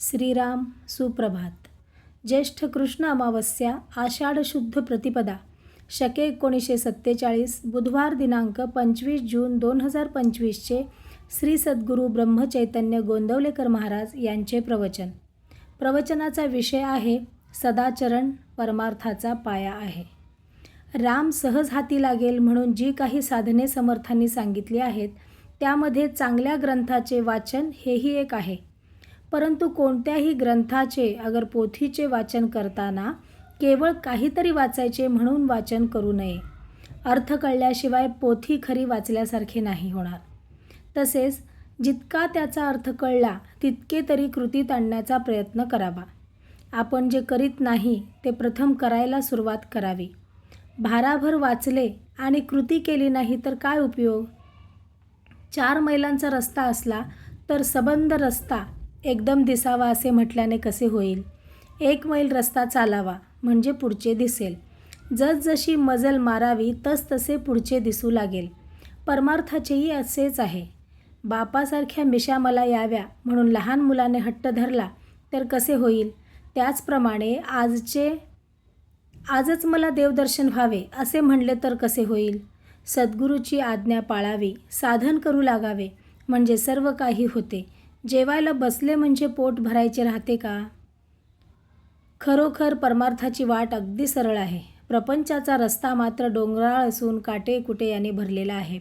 श्रीराम सुप्रभात. ज्येष्ठ कृष्ण अमावस्या आषाढ शुद्ध प्रतिपदा शके एकोणीसशे सत्तेचाळीस बुधवार दिनांक पंचवीस जून दोन हजार पंचवीसचे श्री सद्गुरू ब्रह्मचैतन्य गोंदवलेकर महाराज यांचे प्रवचन. प्रवचनाचा विषय आहे सदाचरण परमार्थाचा पाया आहे. राम सहज हाती लागेल म्हणून जी काही साधने समर्थांनी सांगितली आहेत त्यामध्ये चांगल्या ग्रंथाचे वाचन हेही एक आहे. परंतु कोणत्याही ग्रंथाचे अगर पोथीचे वाचन करताना केवळ काहीतरी वाचायचे म्हणून वाचन करू नये. अर्थ कळल्याशिवाय पोथी खरी वाचल्यासारखे नाही होणार. तसेच जितका त्याचा अर्थ कळला तितके तरी कृतीत आणण्याचा प्रयत्न करावा. आपण जे करीत नाही ते प्रथम करायला सुरुवात करावी. भाराभर वाचले आणि कृती केली नाही तर काय उपयोग? चार मैलांचा रस्ता असला तर सबंध रस्ता एकदम दिसावा असे म्हटल्याने कसे होईल? एक मैल रस्ता चालावा म्हणजे पुढचे दिसेल. जसजशी मजल मारावी तसतसे पुढचे दिसू लागेल. परमार्थाचेही असेच आहे. बापासारख्या मिशा मला याव्या म्हणून लहान मुलाने हट्ट धरला तर कसे होईल? त्याचप्रमाणे आजचे आजच मला देवदर्शन व्हावे असे म्हणले तर कसे होईल? सद्गुरूची आज्ञा पाळावी साधन करू लागावे म्हणजे सर्व काही होते. जेवायला बसले म्हणजे पोट भरायचे राहते का? खरोखर परमार्थाची वाट अगदी सरळ आहे. प्रपंचाचा रस्ता मात्र डोंगराळ असून काटे कुटे याने भरलेला आहे.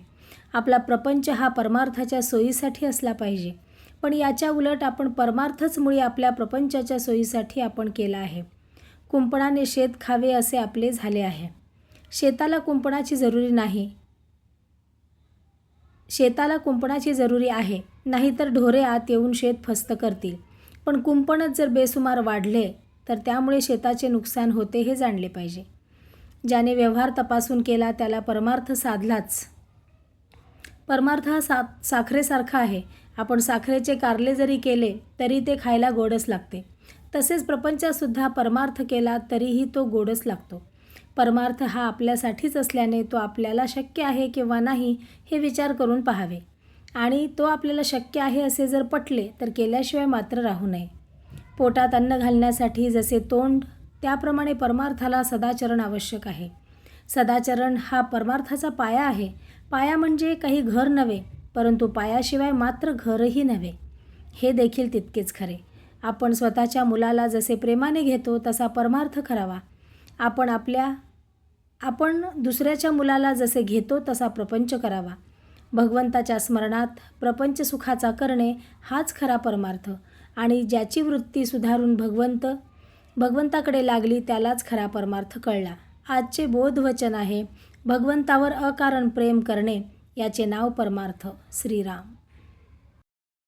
आपला प्रपंच हा परमार्थाच्या सोयीसाठी असला पाहिजे. पण याच्या उलट आपण परमार्थच मुळी आपल्या प्रपंचाच्या सोयीसाठी आपण केला आहे. कुंपणाने शेत खावे असे आपले झाले आहे. शेताला कुंपणाची जरुरी नाही. शेताला कुंपणाची जरुरी आहे. नाहीतर ढोरे आत येऊन शेत फस्त करतील. पण कुंपणच जर बेसुमार वाढले तर त्यामुळे शेताचे नुकसान होते हे जाणले पाहिजे. ज्याने व्यवहार तपासून केला त्याला परमार्थ साधलाच. परमार्थ हा सा साखरेसारखा आहे. आपण साखरेचे कारले जरी केले तरी ते खायला गोडच लागते. तसेच प्रपंचातसुद्धा परमार्थ केला तरीही तो गोडच लागतो. परमार्थ हा आपल्यासाठीच असल्याने तो आपल्याला शक्य आहे किंवा नाही हे विचार करून पाहावे. आणि तो आपल्याला शक्य आहे असे जर पटले तर केल्याशिवाय मात्र राहू नये. पोटात अन्न घालण्यासाठी जसे तोंड त्याप्रमाणे परमार्थाला सदाचरण आवश्यक आहे. सदाचरण हा परमार्थाचा पाया आहे. पाया म्हणजे काही घर नव्हे परंतु पायाशिवाय मात्र घरही नव्हे. हे देखील तितकेच खरे. आपण स्वतःच्या मुलाला जसे प्रेमाने घेतो तसा परमार्थ करावा. आपण आपल्या आपण दुसऱ्याच्या मुलाला जसे घेतो तसा प्रपंच करावा. भगवंताच्या स्मरणात प्रपंच सुखाचा करणे हाच खरा परमार्थ. आणि ज्याची वृत्ती सुधारून भगवंत भगवंताकडे लागली त्यालाच खरा परमार्थ कळला. आजचे बोधवचन आहे भगवंतावर अकारण प्रेम करणे याचे नाव परमार्थ श्रीराम.